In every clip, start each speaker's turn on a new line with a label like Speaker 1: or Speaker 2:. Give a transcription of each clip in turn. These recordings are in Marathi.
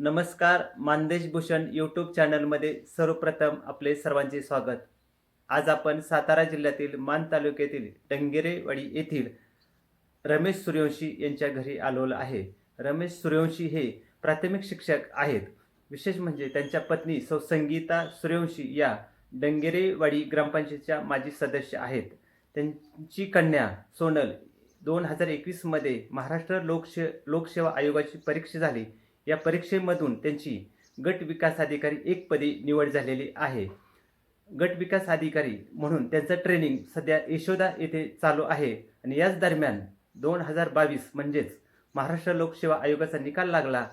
Speaker 1: नमस्कार मानदेश भूषण यूट्यूब चॅनलमध्ये सर्वप्रथम आपले सर्वांचे स्वागत. आज आपण सातारा जिल्ह्यातील मान तालुक्यातील डंगेरेवाडी येथील रमेश सूर्यवंशी यांच्या घरी आलेलो आहे. रमेश सूर्यवंशी हे प्राथमिक शिक्षक आहेत. विशेष म्हणजे त्यांच्या पत्नी सौ संगीता सूर्यवंशी या डंगेरेवाडी ग्रामपंचायतच्या माजी सदस्य आहेत. त्यांची कन्या सोनल दोन हजार एकवीसमध्ये महाराष्ट्र लोकशे लोकसेवा आयोगाची परीक्षा झाली. या परीक्षेमधून त्यांची गट विकास अधिकारी एक पदी निवड झालेली आहे. गट विकास अधिकारी म्हणून त्यांचं ट्रेनिंग सध्या यशोदा येथे चालू आहे आणि याच दरम्यान दोन हजार बावीस म्हणजेच महाराष्ट्र लोकसेवा आयोगाचा निकाल लागला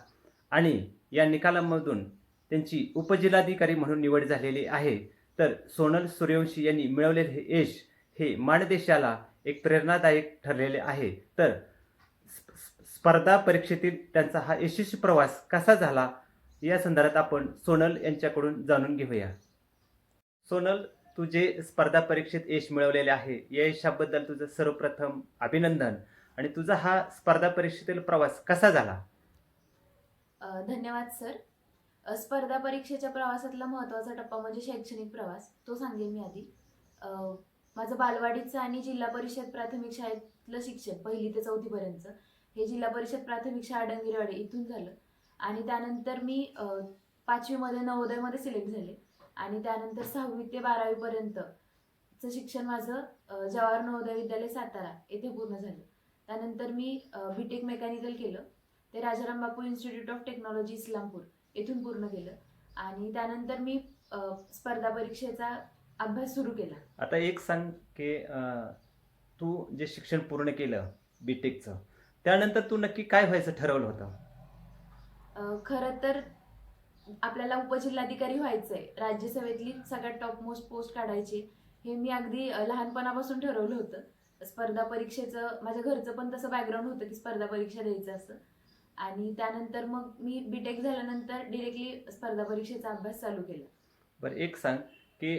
Speaker 1: आणि या निकालामधून त्यांची उपजिल्हाधिकारी म्हणून निवड झालेली आहे. तर सोनल सूर्यवंशी यांनी मिळवलेले हे यश हे माणदेशाला एक प्रेरणादायक ठरलेले आहे. तर स्पर्धा परीक्षेतील त्यांचा हा यशस्वी प्रवास कसा झाला या संदर्भात आपण सोनल यांच्याकडून जाणून घेऊया. सोनल तू जे स्पर्धा परीक्षेत यश मिळवलेले आहे. या यशाबद्दल तुझं सर्वप्रथम अभिनंदन. आणि तुझा हा स्पर्धा परीक्षेतील प्रवास कसा झाला?
Speaker 2: धन्यवाद सर. स्पर्धा परीक्षेच्या प्रवासातला महत्त्वाचा टप्पा म्हणजे शैक्षणिक प्रवास. तो सांगेन मी आधी. माझं बालवाडीचं आणि जिल्हा परिषद प्राथमिक शाळेतलं शिक्षण पहिली ते चौथीपर्यंतचं. हे जिल्हा परिषद प्राथमिक शाळा डंगिरवाडी इथून झालं. आणि त्यानंतर मी पाचवीमध्ये नवोदयमध्ये सिलेक्ट झाले. आणि त्यानंतर सहावी ते बारावीपर्यंतचं शिक्षण माझं जवाहर नवोदय विद्यालय सातारा येथे पूर्ण झालं. त्यानंतर मी बी टेक मेकॅनिकल केलं. ते Rajaram Bapu institute of technology Islampur येथून पूर्ण केलं. आणि त्यानंतर मी स्पर्धा परीक्षेचा अभ्यास सुरू केला.
Speaker 1: आता एक सांग की तू जे शिक्षण पूर्ण केलं बी टेकचं त्यानंतर तू नक्की काय व्हायचं ठरवलं होतं?
Speaker 2: खरं तर आपल्याला उपजिल्हाधिकारी व्हायचंय. राज्यसभेतली सगळ्यात टॉप मोस्ट पोस्ट काढायची. हे मी अगदी लहानपणापासून ठरवलं होतं. स्पर्धा परीक्षेचं माझ्या घरचं पण तसं बॅकग्राऊंड होतं की स्पर्धा परीक्षा द्यायचं असं. आणि त्यानंतर मग मी बीटेक झाल्यानंतर डिरेक्टली स्पर्धा परीक्षेचा अभ्यास चालू केला.
Speaker 1: बरं एक सांग की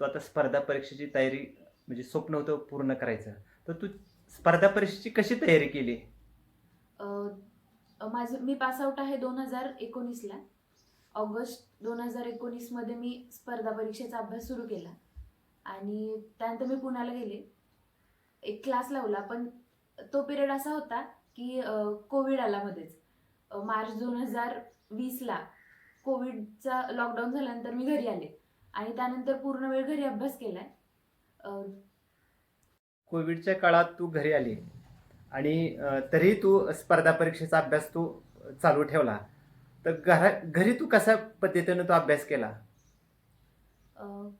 Speaker 1: तू आता स्पर्धा परीक्षेची तयारी म्हणजे स्वप्न होतं पूर्ण करायचं. तर तू स्पर्धा परीक्षेची कशी तयारी केली?
Speaker 2: अ, माझं मी पासआउट आहे दोन हजार एकोणीसला. ऑगस्ट दोन हजार एकोणीसमध्ये मी स्पर्धा परीक्षेचा अभ्यास सुरू केला. आणि त्यानंतर मी पुण्याला गेले. एक क्लास लावला पण तो पिरियड असा होता की कोविड आला मध्येच. अ, मार्च दोन हजार वीसला कोविडचा लॉकडाऊन झाल्यानंतर मी घरी आले. आणि त्यानंतर पूर्ण वेळ घरी अभ्यास केला
Speaker 1: कोविडच्या काळात तू घरी आली आणि तरीही तू स्पर्धा परीक्षेचा अभ्यास तू चालू ठेवला. तर घरा घरी तू कशा पद्धतीनं तो अभ्यास केला?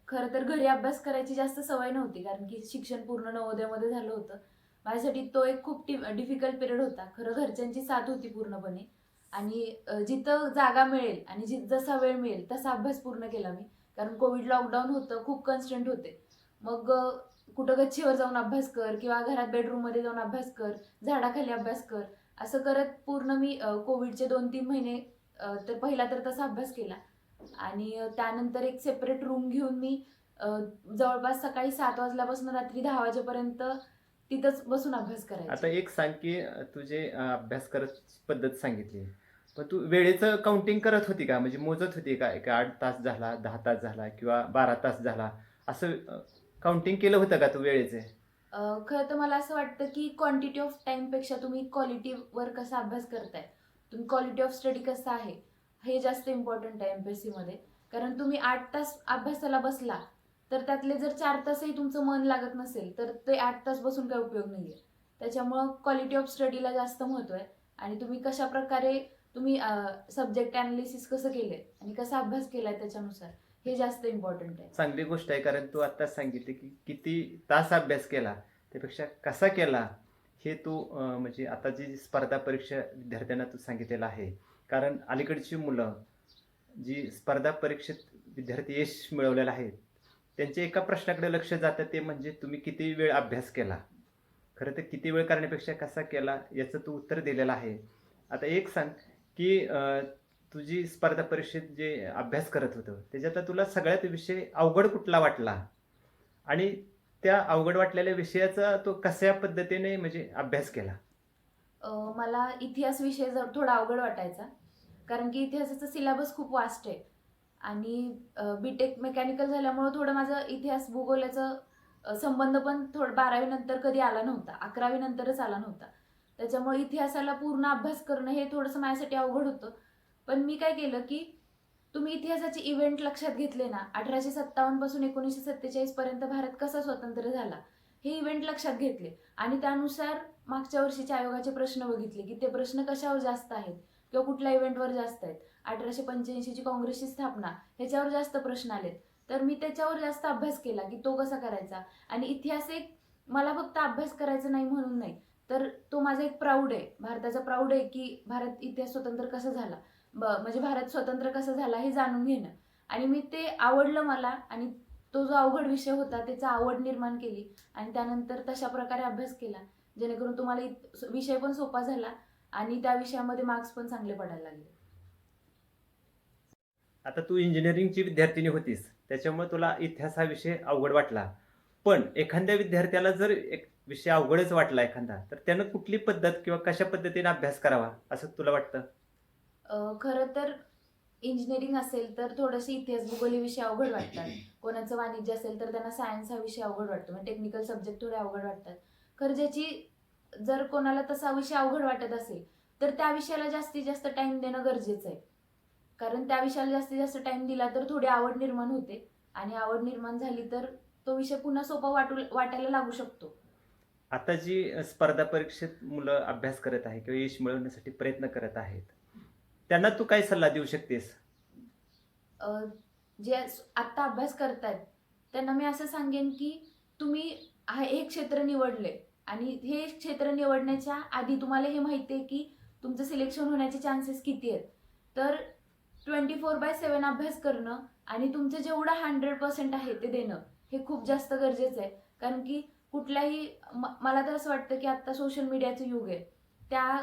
Speaker 2: खरं तर घरी अभ्यास करायची जास्त सवय नव्हती कारण की शिक्षण पूर्ण नवोदयामध्ये झालं होतं. माझ्यासाठी तो एक खूप डिफिकल्ट पिरियड होता. खरं घरच्यांची साथ होती पूर्णपणे. आणि जिथं जागा मिळेल आणि जि जसा वेळ मिळेल तसा अभ्यास पूर्ण केला मी. कारण कोविड लॉकडाऊन होतं खूप कन्स्टंट होते. मग कुठं गच्चीवर जाऊन अभ्यास कर किंवा घरात बेडरूममध्ये जाऊन अभ्यास कर झाडाखाली अभ्यास कर असं करत पूर्ण मी कोविडचे दोन तीन महिने तर पहिला तर तसा अभ्यास केला. आणि त्यानंतर एक सेपरेट रूम घेऊन मी जवळपास सकाळी सात वाजल्यापासून रात्री दहा वाजेपर्यंत तिथंच बसून अभ्यास
Speaker 1: आता एक सांग की तुझे अभ्यास करत पद्धत सांगितली पण तू वेळेचं काउंटिंग करत होती का? म्हणजे मोजत होती का? एक आठ तास झाला दहा तास झाला किंवा बारा तास झाला? असं काउंटिंग केलं होतं का तू वेळेचे?
Speaker 2: अ, खरं तर मला असं वाटतं की क्वांटिटी ऑफ टाइमपेक्षा तुम्ही क्वालिटीवर कसा अभ्यास करताय? तुम्ही क्वालिटी ऑफ स्टडी कसं आहे? हे जास्त इम्पॉर्टंट आहे एमपीएससी मध्ये. कारण तुम्ही आठ तास अभ्यासाला बसला तर त्यातले जर चार तासही तुमचं मन लागत नसेल तर ते आठ तास बसून काही उपयोग नाही आहे त्याच्यामुळं क्वालिटी ऑफ स्टडीला जास्त महत्त्व आहे. आणि तुम्ही कशा प्रकारे तुम्ही सब्जेक्ट अनालिसिस कसं केलंय? आणि कसा अभ्यास केलाय त्याच्यानुसार? हे जास्त इम्पॉर्टंट आहे.
Speaker 1: चांगली गोष्ट आहे कारण तू आत्ताच सांगितली की किती तास अभ्यास केला त्यापेक्षा कसा केला हे तू म्हणजे आता जी स्पर्धा परीक्षा विद्यार्थ्यांना तू सांगितलेलं आहे. कारण अलीकडची मुलं जी स्पर्धा परीक्षेत विद्यार्थी यश मिळवलेलं आहेत त्यांच्या एका प्रश्नाकडे लक्ष जातं ते म्हणजे तुम्ही किती वेळ अभ्यास केला? खरं तर किती वेळ करण्यापेक्षा कसा केला याचं तू उत्तर दिलेलं आहे. आता एक सांग की तुझी स्पर्धा परीक्षेत जे अभ्यास करत होतं त्याच्यात तुला सगळ्यात विषय अवघड कुठला वाटला? आणि त्या अवघड वाटलेल्या विषयाचा तो कशा पद्धतीने म्हणजे अभ्यास केला?
Speaker 2: मला इतिहास विषय थोडा अवघड वाटायचा कारण की इतिहासाचा सिलेबस खूप वास्ट आहे. आणि बीटेक मेकॅनिकल झाल्यामुळं थोडं माझं इतिहास भूगोलाचं संबंध पण थोडं बारावी नंतर कधी आला नव्हता अकरावी नंतरच आला नव्हता. त्याच्यामुळे इतिहासाला पूर्ण अभ्यास करणं हे थोडंसं माझ्यासाठी अवघड होतं. पण मी काय केलं की तुम्ही इतिहासाचे इव्हेंट लक्षात घेतले ना अठराशे सत्तावन्नपासून एकोणीसशे सत्तेचाळीस पर्यंत भारत कसा स्वतंत्र झाला हे इव्हेंट लक्षात घेतले. आणि त्यानुसार मागच्या वर्षीच्या आयोगाचे प्रश्न बघितले की ते प्रश्न कशावर जास्त आहेत किंवा कुठल्या इव्हेंटवर जास्त आहेत. अठराशे पंच्याऐंशीची काँग्रेसची स्थापना ह्याच्यावर जास्त प्रश्न आलेत. तर मी त्याच्यावर जास्त अभ्यास केला की तो कसा करायचा. आणि इतिहास एक मला फक्त अभ्यास करायचा नाही म्हणून नाही तर तो माझा एक प्राऊड आहे. भारताचा प्राऊड आहे की भारत इतिहास स्वतंत्र कसा झाला. म्हणजे भारत स्वतंत्र कसा झाला हे जाणून घेणं. आणि मी ते आवडलं मला आणि तो जो अवघड विषय होता त्याचा आवड निर्माण केली आणि त्यानंतर तशा प्रकारे अभ्यास केला. जेणेकरून तुम्हाला विषय पण सोपा झाला आणि त्या विषयामध्ये मार्क्स पण चांगले पडायला लागले.
Speaker 1: आता तू इंजिनिअरिंगची विद्यार्थिनी होतीस त्याच्यामुळे तुला इतिहास हा विषय अवघड वाटला. पण एखाद्या विद्यार्थ्याला जर एक विषय अवघडच वाटला एखादा तर त्यानं कुठली पद्धत किंवा कशा पद्धतीने अभ्यास करावा असं तुला वाटतं?
Speaker 2: खरं तर इंजिनिअरिंग असेल तर थोडेसे इतिहास भूगोल हे विषय अवघड वाटतात. कोणाचं वाणिज्य असेल तर त्यांना सायन्स हा विषय अवघड वाटतो. म्हणजे टेक्निकल सब्जेक्ट थोडे अवघड वाटतात. खरं ज्याची जर कोणाला तसा विषय अवघड वाटत असेल तर त्या विषयाला जास्तीत जास्त टाइम देणं गरजेचं आहे. कारण त्या विषयाला जास्तीत जास्त टाइम दिला तर थोडी आवड निर्माण होते. आणि आवड निर्माण झाली तर तो विषय पुन्हा सोपा वाटू वाटायला लागू शकतो.
Speaker 1: आता जी स्पर्धा परीक्षेत मुलं अभ्यास करत आहे किंवा यश मिळवण्यासाठी प्रयत्न करत आहेत त्यांना तू काय सल्ला देऊ शकतेस?
Speaker 2: अ, जे आत्ता अभ्यास करतायत त्यांना मी असं सांगेन की तुम्ही हा हे क्षेत्र निवडले आणि हे क्षेत्र निवडण्याच्या आधी तुम्हाला हे माहिती आहे की तुमचं सिलेक्शन होण्याचे चान्सेस किती आहेत. तर ट्वेंटी फोर बाय सेवन अभ्यास करणं आणि तुमचं जेवढं हंड्रेड पर्सेंट आहे ते देणं हे खूप जास्त गरजेचं आहे. कारण की कुठल्याही म- मला तर असं वाटतं की आत्ता सोशल मीडियाचं युग आहे. त्या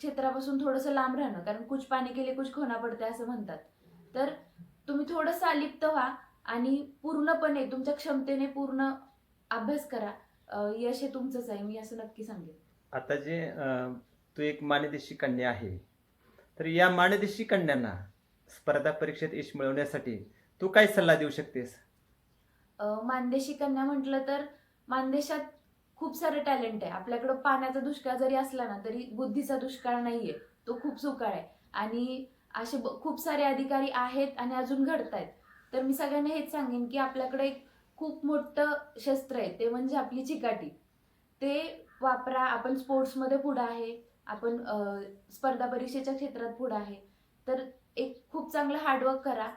Speaker 2: क्षेत्रापासून थोडंसं लांब राहणं कारण कुछ पाणी केले कुछ खोना पडते असं म्हणतात. तर तुम्ही थोडंसं अलिप्त व्हा आणि पूर्णपणे तुमच्या क्षमतेने पूर्ण अभ्यास करा. यश हे तुमचंच आहे मी असं नक्की सांगेन.
Speaker 1: आता जे तू एक मानदेशी कन्या आहे तर या मानदेशी कन्यांना स्पर्धा परीक्षेत यश मिळवण्यासाठी तू काय सल्ला देऊ शकतेस?
Speaker 2: मानदेशी कन्या म्हटलं तर मानदेशात खूप सारं टॅलेंट आहे. आपल्याकडं पाण्याचा दुष्काळ जरी असला ना तरी बुद्धीचा दुष्काळ नाहीये. तो खूप सुकाळ आहे. आणि असे खूप सारे अधिकारी आहेत आणि अजून घडत आहेत तर मी सगळ्यांना हेच सांगेन की आपल्याकडे एक खूप मोठं शस्त्र आहे. ते म्हणजे आपली चिकाटी. ते वापरा. आपण स्पोर्ट्समध्ये पुढं आहे. आपण स्पर्धा परीक्षेच्या क्षेत्रात पुढं आहे. तर एक खूप चांगलं हार्डवर्क करा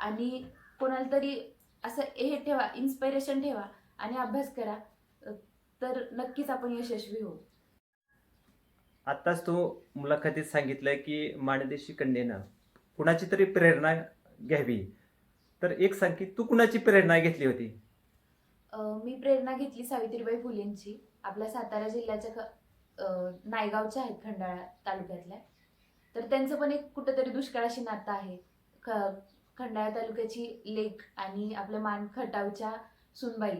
Speaker 2: आणि कोणाला तरी असं हे ठेवा इन्स्पिरेशन ठेवा आणि अभ्यास करा. तर नक्कीच आपण यशस्वी होऊ.
Speaker 1: आत्ताच तू मुलाखतीत सांगितलं की मानदेशी कन्येनं कुणाची तरी प्रेरणा घ्यावी. तर एक सांग की तू कुणाची प्रेरणा घेतली होती?
Speaker 2: अ, मी प्रेरणा घेतली सावित्रीबाई फुलेंची. आपल्या सातारा जिल्ह्याच्या ख- अ, नायगावच्या आहेत खंडाळा तालुक्यातल्या. तर त्यांचं पण एक कुठंतरी दुष्काळाशी नातं आहे. ख खंडाळा तालुक्याची लेक आणि आपल्या मान खटावच्या सुनबाई.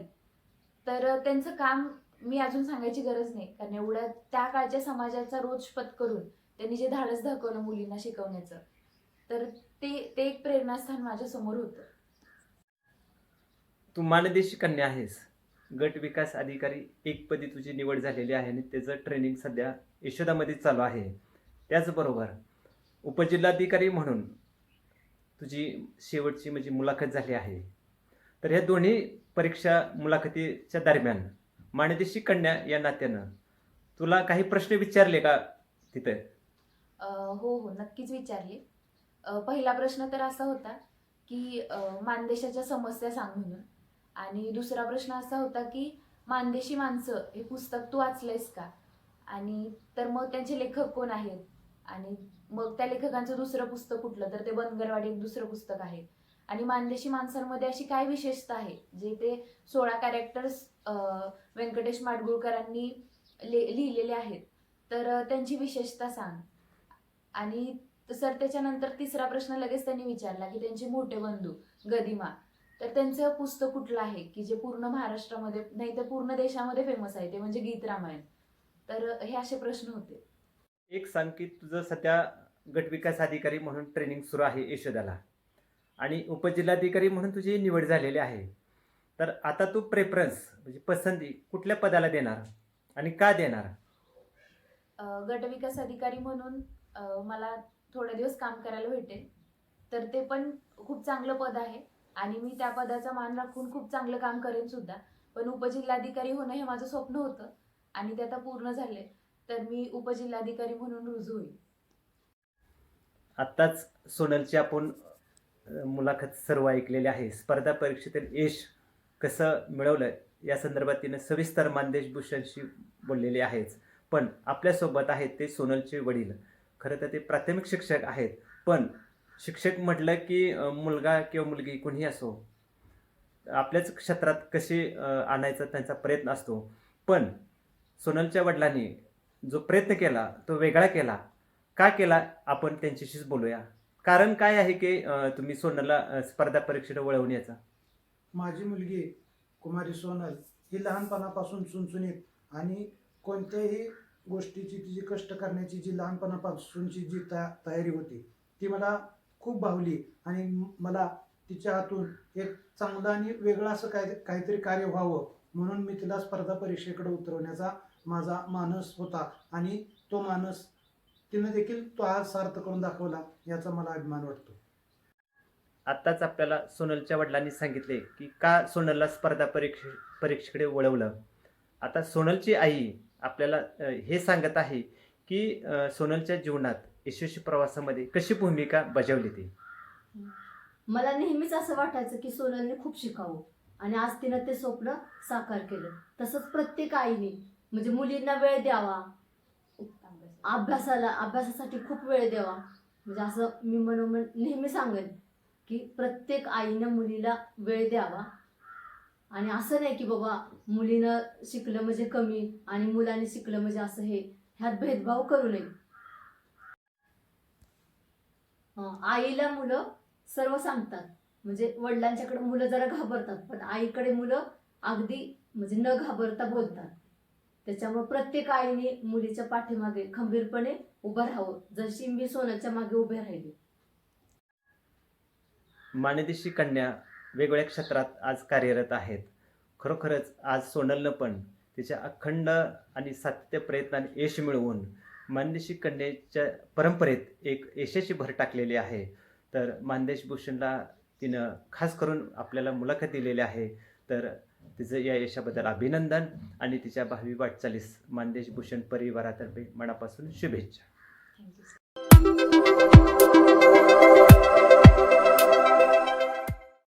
Speaker 2: तर त्यांचं काम मी अजून सांगायची गरज नाही. कारण एवढ्या त्या काळच्या समाजाचा रोज पत्करून त्यांनी जे धाडस दाखवलं मुलींना शिकवण्याचं तर ते ते एक प्रेरणास्थान माझ्यासमोर होतं.
Speaker 1: तू मानदेशी कन्या आहेस. गट विकास अधिकारी एक पदी तुझी निवड झालेली आहे आणि त्याचं ट्रेनिंग सध्या यशोदामध्ये चालू आहे. त्याचबरोबर उपजिल्हाधिकारी म्हणून तुझी शेवटची म्हणजे मुलाखत झाली आहे. तर ह्या दोन्ही परीक्षा मुलाखतीच्या दरम्यान माणदेशी कन्या या नात्यानं. तुला काही प्रश्न विचारले का तिथे?
Speaker 2: अ, हो हो नक्कीच विचारले. अ, पहिला प्रश्न तर असा होता की अ, मानदेशाच्या समस्या सांग म्हणून. आणि दुसरा प्रश्न असा होता की मानदेशी माणसं हे पुस्तक तू वाचलंयस का? आणि तर मग त्यांचे लेखक कोण आहेत? आणि मग त्या लेखकांचं दुसरं पुस्तक कुठलं? तर ते बनगरवाडी एक दुसरं पुस्तक आहे. आणि मानदेशी माणसांमध्ये अशी काय विशेषता आहे? जे ते सोळा कॅरेक्टर्स व्यंकटेश माडगुळकरांनी ले लिहिलेले आहेत. तर त्यांची विशेषता सांग. आणि सर त्याच्यानंतर तिसरा प्रश्न लगेच त्यांनी विचारला की त्यांचे मोठे बंधू गदिमा तर त्यांचं पुस्तक कुठलं आहे? की जे पूर्ण महाराष्ट्रामध्ये नाही तर पूर्ण देशामध्ये फेमस आहे ते म्हणजे गीत रामायण. तर हे असे प्रश्न होते.
Speaker 1: एक सांग की तुझं सध्या गटविकास अधिकारी म्हणून ट्रेनिंग सुरू आहे यशोदाला. आणि उपजिल्हाधिकारी म्हणून तुझी निवड झालेली आहे. तर आता तू प्रेफरन्स म्हणजे पसंती कुठल्या पदाला देणार आणि का देणार?
Speaker 2: अ, गट विकास अधिकारी म्हणून अ, मला थोडे दिवस काम करायला भेटेल. तर ते पण खूप चांगलं पद आहे आणि मी त्या पदाचा मान राखून खूप चांगलं काम करेन सुद्धा. पण उपजिल्हाधिकारी होणं हे माझं स्वप्न होतं आणि ते आता पूर्ण झाले तर मी उपजिल्हाधिकारी म्हणून रुजू होईल.
Speaker 1: आत्ताच सोनलची आपण अ, मुलाखत सर्व ऐकलेली आहे. स्पर्धा परीक्षेतील यश कसं मिळवलं या संदर्भात तिनं सविस्तर मानदेश भूषणशी बोललेले आहेच. पण आपल्यासोबत आहेत ते सोनलचे वडील. खरं तर ते प्राथमिक शिक्षक आहेत. पण शिक्षक म्हटलं की मुलगा किंवा मुलगी कुणी असो आपल्याच क्षेत्रात कशी आणायचा त्यांचा प्रयत्न असतो. पण सोनलच्या वडिलांनी जो प्रयत्न केला तो वेगळा केला. का केला आपण त्यांच्याशीच बोलूया. कारण काय आहे की तुम्ही सोनलला स्पर्धा परीक्षेला वळवण्याचा
Speaker 3: माझी मुलगी कुमारी सोनल ही लहानपणापासून चुणचुणीत आणि कोणत्याही गोष्टीची तिची कष्ट करण्याची जी लहानपणापासूनची जी तया तयारी होती ती मला खूप भावली आणि मला तिच्या हातून एक चांगलं आणि वेगळं असं काय काहीतरी कार्य व्हावं म्हणून मी तिला स्पर्धा परीक्षेकडे उतरवण्याचा माझा मानस होता आणि तो मानस तिनं देखील तो आज सार्थ करून दाखवला याचा मला अभिमान वाटतो.
Speaker 1: आत्ताच आपल्याला सोनलच्या वडिलांनी सांगितले की का सोनलला स्पर्धा परीक्षे परीक्षेकडे वळवलं? आता सोनलची आई आपल्याला हे सांगत आहे की सोनलच्या जीवनात यशस्वी प्रवासामध्ये कशी भूमिका बजावली ती?
Speaker 4: मला नेहमीच असं वाटायचं की सोनलने खूप शिकावं. आणि आज तिनं ते स्वप्न साकार केलं. तसंच प्रत्येक आईने म्हणजे मुलींना वेळ द्यावा. अभ्यासाला अभ्यासासाठी खूप वेळ द्यावा. म्हणजे असं मी म्हणून नेहमी सांगेन. की प्रत्येक आईनं मुलीला वेळ द्यावा. आणि असं नाही की बाबा मुलीनं शिकलं म्हणजे कमी आणि मुलाने शिकलं म्हणजे असं हे. ह्यात भेदभाव करू नये. आईला मुलं सर्व सांगतात. म्हणजे वडिलांच्याकडे मुलं जरा घाबरतात पण आईकडे मुलं अगदी म्हणजे न घाबरता बोलतात. त्याच्यामुळे प्रत्येक आईने मुलीच्या पाठीमागे खंबीरपणे उभं राहावं. जशी मी सोन्याच्या मागे उभे राहिली
Speaker 1: मानदेशी कन्या वेगवेगळ्या क्षेत्रात आज कार्यरत आहेत. खरोखरच आज सोनलनं पण तिच्या अखंड आणि सातत्य प्रयत्नाने यश मिळवून मानदेशी कन्याच्या परंपरेत एक यशाची भर टाकलेली आहे. तर मानदेश भूषणला तिनं खास करून आपल्याला मुलाखत दिलेली आहे. तर तिचं या यशाबद्दल अभिनंदन आणि तिच्या भावी वाटचालीस मानदेश भूषण परिवारातर्फे मनापासून शुभेच्छा.